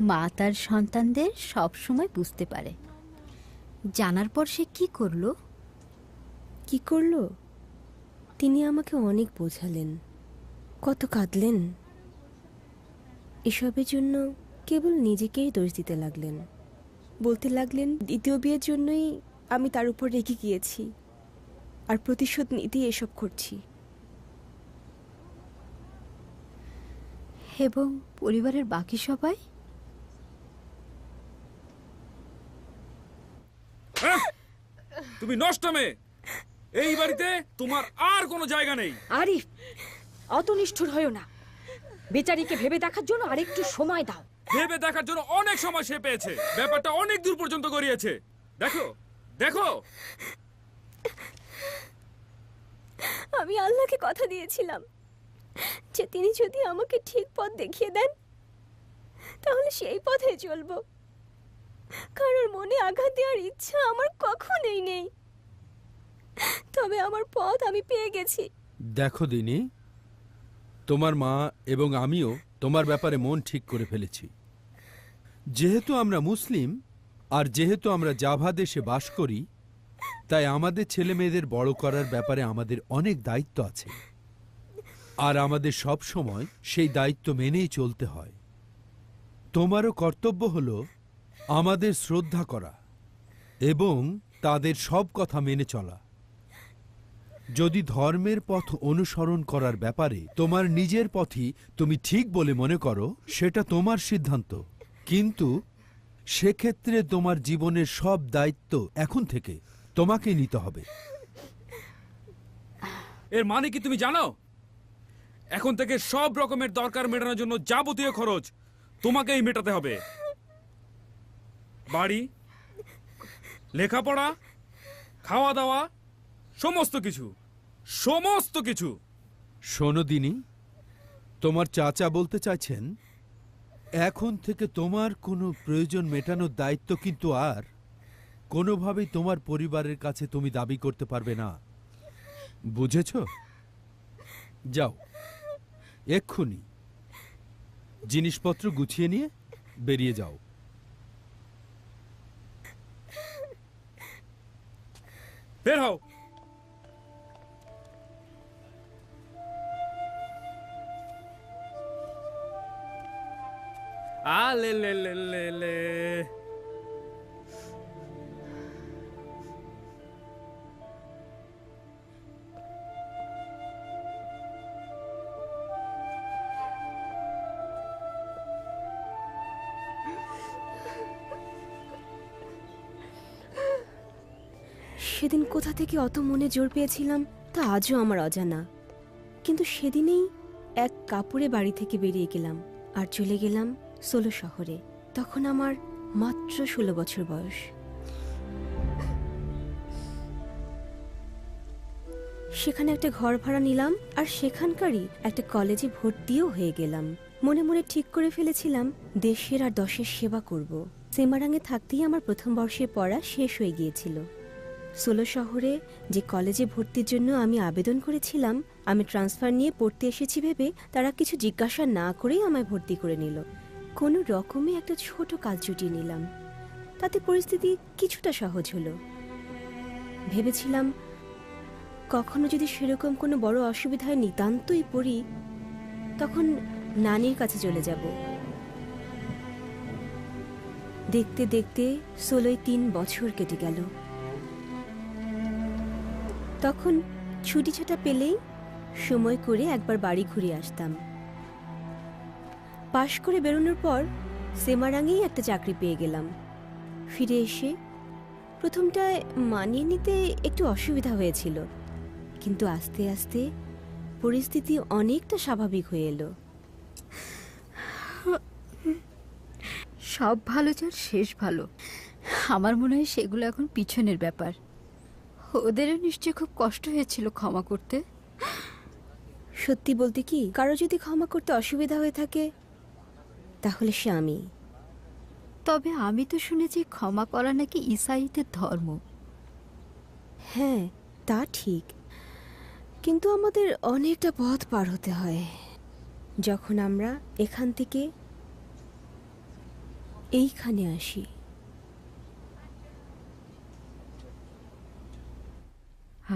মা তার সন্তানদের সব সময় বুঝতে পারে। জানার পর সে কি করল? কি করল? তিনি আমাকে অনেক বোঝালেন। কত কাঁদলেন। এসবের জন্য কেবল নিজেকেই দোষ দিতে লাগলেন। বলতে লাগলেন দ্বিতীয় বিয়ের জন্যই আমি তার উপর রেগে গিয়েছি আর প্রতিশোধ নিতেই এসব করছি। এবং পরিবারের বাকি সবাই তুমি নষ্ট মেয়ে। এই বাড়িতে তোমার আর কোনো জায়গা নেই। আরিফ অত নিষ্ঠুর হয়েও না। বেচারিকে ভেবে দেখার জন্য আরেকটু সময় দাও। ভেবে দেখার জন্য অনেক সময় সে পেয়েছে। ব্যাপারটা অনেক দূর পর্যন্ত গড়িয়েছে। দেখো দেখো। আমি আল্লাহকে কথা দিয়েছিলাম যে তিনি যদি আমাকে ঠিক পথ দেখিয়ে দেন তাহলে সেই পথে চলবো। কারোর মনে আঘাত দেওয়ার ইচ্ছা আমার কখনোই নেই। তবে আমার পথ আমি পেয়ে গেছি। দেখো দিনি, তোমার মা এবং আমিও তোমার ব্যাপারে মন ঠিক করে ফেলেছি। যেহেতু আমরা মুসলিম আর যেহেতু আমরা জাভা দেশে বাস করি, তাই আমাদের ছেলে মেয়েদের বড় করার ব্যাপারে আমাদের অনেক দায়িত্ব আছে। আর আমাদের সব সময় সেই দায়িত্ব মেনেই চলতে হয়। তোমারও কর্তব্য হলো আমাদের শ্রদ্ধা করা এবং তাদের সব কথা মেনে চলা। যদি ধর্মের পথ অনুসরণ করার ব্যাপারে তোমার নিজের পথই তুমি ঠিক বলে মনে করো, সেটা তোমার সিদ্ধান্ত। কিন্তু সেক্ষেত্রে তোমার জীবনের সব দায়িত্ব এখন থেকে তোমাকে নিতে হবে। এর মানে কি তুমি জানো? এখন থেকে সব রকমের দরকার মেটানোর জন্য যাবতীয় খরচ তোমাকেই মেটাতে হবে। বাড়ি, লেখাপড়া খাওয়া দাওয়া সমস্ত কিছু সমস্ত কিছু। শোনো তোমার চাচা বলতে চাইছেন, এখন থেকে তোমার কোনো প্রয়োজন মেটানোর দায়িত্ব কিন্তু আর কোনোভাবেই তোমার পরিবারের কাছে তুমি দাবি করতে পারবে না। বুঝেছ? যাও, এক্ষুনি জিনিসপত্র গুছিয়ে নিয়ে বেরিয়ে যাও। फिर हो। आ ले ले ले ले ले। সেদিন কোথা থেকে অত মনে জোর পেয়েছিলাম তা আজও আমার অজানা। কিন্তু সেদিনেই এক কাপড়ে বাড়ি থেকে বেরিয়ে গেলাম আর চলে গেলাম সোলো শহরে। তখন আমার মাত্র ষোলো বছর বয়স। সেখানে একটা ঘর ভাড়া নিলাম আর সেখানকারই একটা কলেজে ভর্তিও হয়ে গেলাম। মনে মনে ঠিক করে ফেলেছিলাম, দেশের আর দশের সেবা করব। সেমারাঙে থাকতেই আমার প্রথম বর্ষের পড়া শেষ হয়ে গিয়েছিল। সোলো শহরে যে কলেজে ভর্তির জন্য আমি আবেদন করেছিলাম, আমি ট্রান্সফার নিয়ে পড়তে এসেছি ভেবে তারা কিছু জিজ্ঞাসা না করেই আমায় ভর্তি করে নিল। কোনো রকমে একটা ছোট কাজ জুটিয়ে নিলাম। তাতে পরিস্থিতি কিছুটা সহজ হলো। ভেবেছিলাম, কখনো যদি সেরকম কোনো বড় অসুবিধায় নিতান্তই পড়ি, তখন নানির কাছে চলে যাব। দেখতে দেখতে ষোলোই তিন বছর কেটে গেল। তখন ছুটি ছাটা পেলেই সময় করে একবার বাড়ি ঘুরে আসতাম। পাশ করে বেরোনোর পর সেমারাঙেই একটা চাকরি পেয়ে গেলাম। ফিরে এসে প্রথমটায় মানিয়ে নিতে একটু অসুবিধা হয়েছিল, কিন্তু আস্তে আস্তে পরিস্থিতি অনেকটা স্বাভাবিক হয়ে এলো। সব ভালো যার, শেষ ভালো। আমার মনে হয় সেগুলো এখন পিছনের ব্যাপার। ওদেরও নিশ্চয়ই খুব কষ্ট হয়েছিল ক্ষমা করতে। সত্যি বলতে কি কারও যদি ক্ষমা করতে অসুবিধা হয়ে থাকে তাহলে সে আমি। তবে আমি তো শুনেছি ক্ষমা করা নাকি ইসাইদের ধর্ম। হ্যাঁ তা ঠিক। কিন্তু আমাদের অনেকটা পথ পার হতে হয়। যখন আমরা এখান থেকে এইখানে আসি।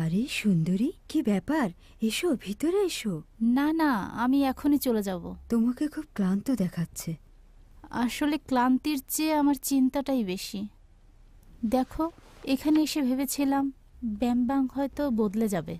আরে সুন্দরী কি ব্যাপার? এসো ভিতরে এসো। না না আমি এখনই চলে যাব। তোমাকে খুব ক্লান্ত দেখাচ্ছে। আসলে ক্লান্তির চেয়ে আমার চিন্তাটাই বেশি। দেখো এখানে এসে ভেবেছিলাম ব্যামবাং হয়তো বদলে যাবে।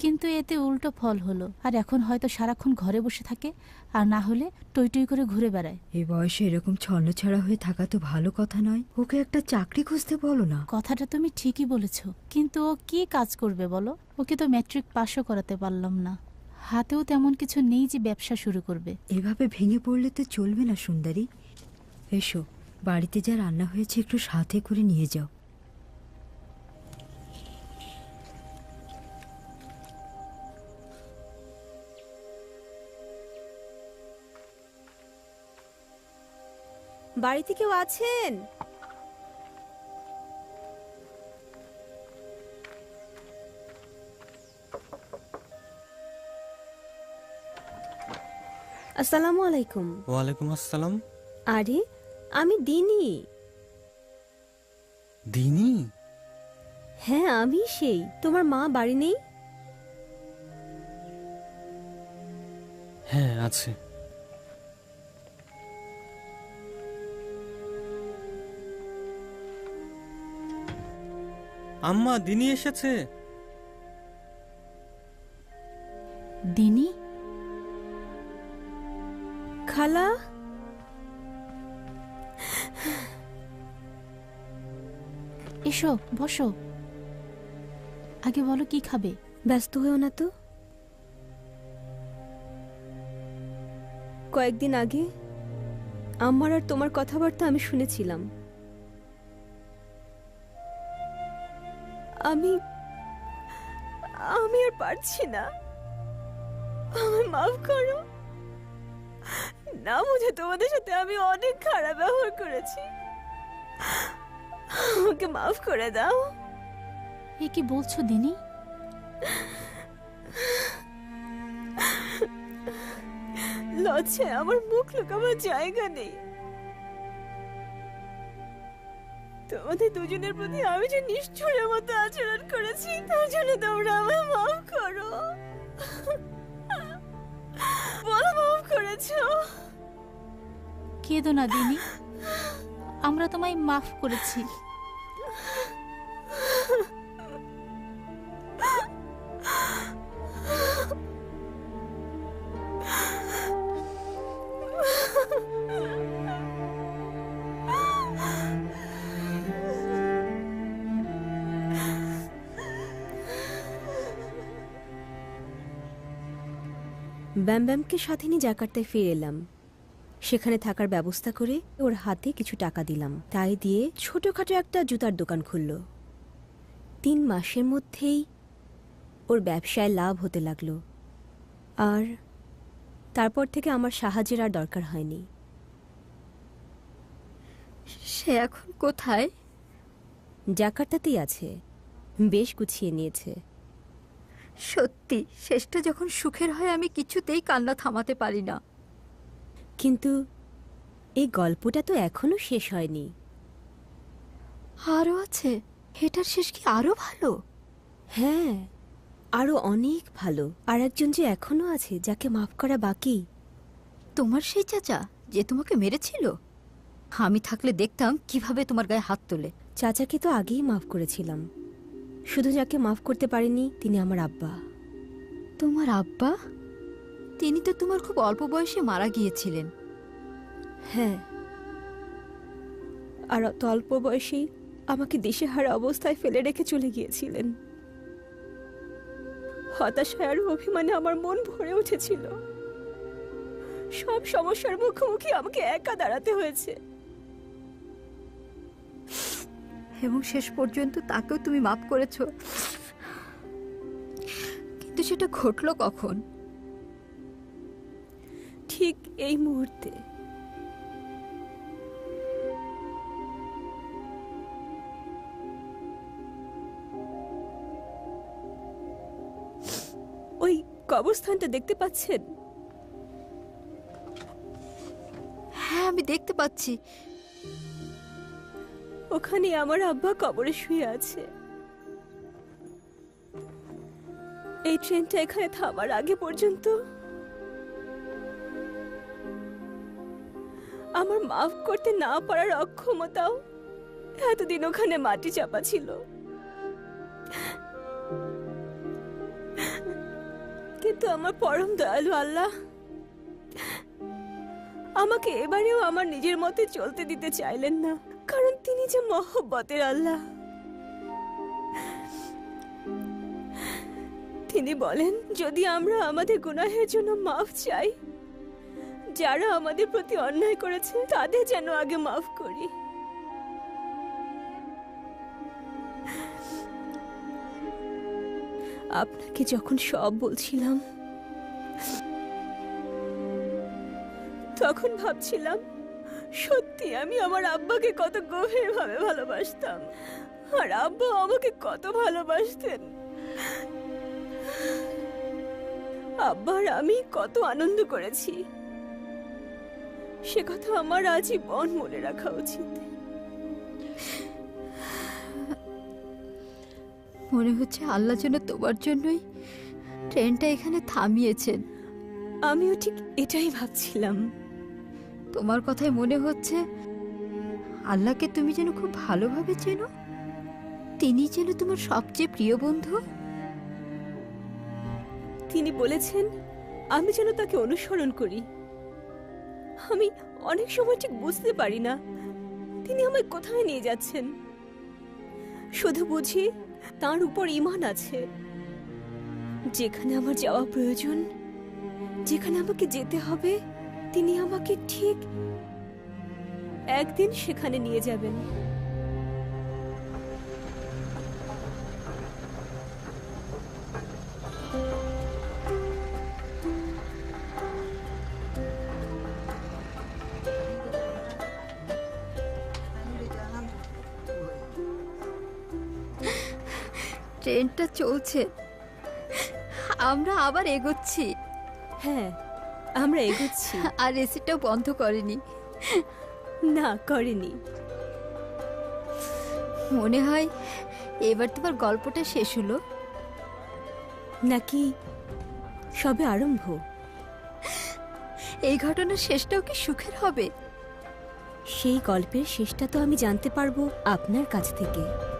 কিন্তু এতে উল্টো ফল হলো। আর এখন হয়তো সারাক্ষণ ঘরে বসে থাকে আর না হলে টই টই করে ঘুরে বেড়ায়। এ বয়সে এরকম ছন্নছাড়া হয়ে থাকা তো ভালো কথা নয়। ওকে একটা চাকরি খুঁজতে বলো না। কথাটা তুমি ঠিকই বলেছ কিন্তু ও কি কাজ করবে বলো? ওকে তো ম্যাট্রিক পাশও করাতে পারলাম না। হাতেও তেমন কিছু নেই যে ব্যবসা শুরু করবে। এভাবে ভেঙে পড়লে তো চলবে না সুন্দরী। এসো বাড়িতে যা রান্না হয়েছে একটু সাথে করে নিয়ে যাও। বাড়িতে কেউ আছেন? আসসালামু আলাইকুম। ওয়ালাইকুম আসসালাম। আরে আমি দিনি। দিনি? হ্যাঁ আমি সেই। তোমার মা বাড়ি নেই? হ্যাঁ আছে। আম্মা দিনি এসেছে। দিনি? খালা? এসো বসো। আগে বলো কি খাবে? ব্যস্ত হয়েও না তো। কয়েকদিন আগে আমার আর তোমার কথাবার্তা আমি শুনেছিলাম। আমি আমি আর পারছি না। আমায় মাফ করো। না বুঝে তোমাদের সাথে আমি অনেক খারাপ ব্যবহার করেছি। আমাকে মাফ করে দাও। এ কি বলছো দিনি? লজ্জায় আমার মুখ লুকাবার জায়গা নেই। তোমাদের দুজনের প্রতি আমি যে নিষ্ঠুরের মতো আচরণ করেছি, তার জন্য তোমরা আমায় মাফ করো। বলো, মাফ করেছ? কেঁদো না, দিনি। আমরা তোমায় মাফ করেছি। ব্যাম ব্যামকে সাথে নিয়ে জাকার্তায় ফিরে এলাম। সেখানে থাকার ব্যবস্থা করে ওর হাতে কিছু টাকা দিলাম। তাই দিয়ে ছোটোখাটো একটা জুতার দোকান খুলল। তিন মাসের মধ্যেই ওর ব্যবসায় লাভ হতে লাগল। আর তারপর থেকে আমার সাহায্যের আর দরকার হয়নি। সে এখন কোথায়? জাকার্তাতেই আছে। বেশ গুছিয়ে নিয়েছে। সত্যি শেষটা যখন সুখের হয় আমি কিছুতেই কান্না থামাতে পারি না। কিন্তু এই গল্পটা তো এখনও শেষ হয়নি। আরও আছে? এটার শেষ কি আরও ভালো? হ্যাঁ আরও অনেক ভালো। আর একজন যে এখনও আছে যাকে মাফ করা বাকি। তোমার সেই চাচা যে তোমাকে মেরেছিল? আমি থাকলে দেখতাম কীভাবে তোমার গায়ে হাত তোলে। চাচাকে তো আগেই মাফ করেছিলাম। শুধু যাকে মাফ করতে পারেনি তিনি আমার আব্বা। তোমার আব্বা? তিনি তো তোমার খুব অল্প বয়সে মারা গিয়েছিলেন। হ্যাঁ। আর অত অল্প বয়সেই আমাকে দিশেহারা অবস্থায় ফেলে রেখে চলে গিয়েছিলেন। হতাশায় আর অভিমানে আমার মন ভরে উঠেছিল। সব সমস্যার মুখোমুখি আমাকে একা দাঁড়াতে হয়েছে। এবং শেষ পর্যন্ত তাকেও তুমি মাফ করেছ। কিন্তু সেটা ঘটলো কখন? ঠিক এই মুহূর্তে। ওই কবরস্থানটা দেখতে পাচ্ছেন? হ্যাঁ আমি দেখতে পাচ্ছি। ওখানে আমার আব্বা কবরে শুয়ে আছে। এই ট্রেনটা এখানে থামার আগে পর্যন্ত আমার মাফ করতে না পারার অক্ষমতাও এতদিন ওখানে মাটি চাপা ছিল। কিন্তু আমার পরম দয়ালু আল্লাহ, আমাকে এবারেও আমার নিজের মতে চলতে দিতে চাইলেন না। কারণ তিনি যে মহব্বতের আল্লাহ। তিনি বলেন, যদি আমরা আমাদের গুনাহের জন্য মাফ চাই, যারা আমাদের প্রতি অন্যায় করেছে, তাদের যেন আগে মাফ করি। আপনাকে যখন সব বলছিলাম, তখন ভাবছিলাম সত্যি আমি আমার আব্বাকে কত গভীরভাবে ভালোবাসতাম। আর আব্বা আমাকে কত ভালোবাসতেন। আব্বার আমি কত আনন্দ করেছি। সে কথা আমার আজীবন মনে রাখা উচিত। মনে হচ্ছে আল্লাহ যেন তোমার জন্যই ট্রেনটা এখানে থামিয়েছেন। আমিও ঠিক এটাই ভাবছিলাম। তোমার কথায় মনে হচ্ছে আল্লাহকে তুমি যেন খুব ভালোভাবে চেনো? তিনি যেন তোমার সবচেয়ে প্রিয় বন্ধু? তিনি বলেছেন, আমি যেন তাকে অনুসরণ করি। আমি অনেক সময় ঠিক বুঝতে পারি না। তিনি আমায় কোথায় নিয়ে যাচ্ছেন? শুধু বুঝি তার উপর ইমান আছে। যেখানে আমার যাওয়া প্রয়োজন, যেখানে আমাকে যেতে হবে তিনি আমাকে ঠিক একদিন সেখানে নিয়ে যাবেন। ট্রেনটা চলছে। আমরা আবার এগোচ্ছি। হ্যাঁ। আমরা এগোচ্ছি। আর এসিটাও বন্ধ করেনি। না করেনি। মনে হয় এবার তোমার গল্পটা শেষ হলো। নাকি সবে আরম্ভ? এই ঘটনার শেষটাও কি সুখের হবে? সেই গল্পের শেষটা তো আমি জানতে পারব আপনার কাছ থেকে।